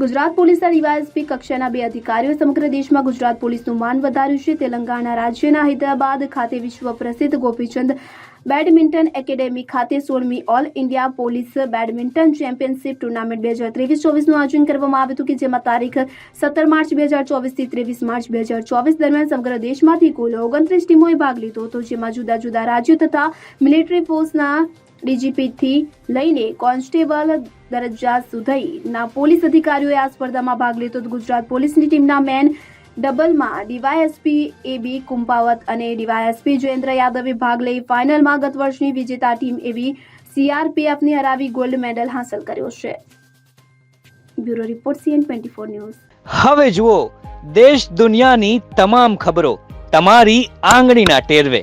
ગુજરાત પોલીસના ડીવાયએસપી કક્ષાના બે અધિકારીઓ સમગ્ર દેશમાં ગુજરાત પોલીસનું માન વધાર્યું છે. તેલંગાણા રાજ્યના હૈદરાબાદ ખાતે વિશ્વ પ્રસિદ્ધ ગોપીચંદ બેડમિન્ટન એકેડેમી ખાતે સોળમી all India police badminton championship tournament બે હજાર ત્રેવીસ ચોવીસનું આયોજન કરવામાં આવ્યું હતું કે જેમાં તારીખ સત્તર માર્ચ બે હજાર ચોવીસથી ત્રેવીસ માર્ચ બે હજાર ચોવીસ દરમિયાન સમગ્ર દેશમાંથી કુલ ઓગણત્રીસ ટીમોએ ભાગ લીધો હતો. જેમાં જુદા જુદા રાજ્યો તથા મિલિટરી ફોર્સના ડીજીપીથી લઈને કોન્સ્ટેબલ દરજ્જા સુધીના પોલીસ અધિકારીઓએ આ સ્પર્ધામાં ભાગ લીધો હતો ગુજરાત પોલીસની ટીમના મેન ડબલમાં ડીવાયએસપી એ બી કુંપાવત અને ડીવાયએસપી જયેન્દ્ર યાદવે ભાગ લઈ ફાઇનલમાં ગત વર્ષની વિજેતા ટીમ એવી સીઆરપીએફને હરાવી ગોલ્ડ મેડલ હાંસલ કર્યો છે. Bureau report CN twenty four news. હવે જુઓ, દેશ દુનિયાની તમામ ખબરો, તમારી આંગળીના ટેરવે.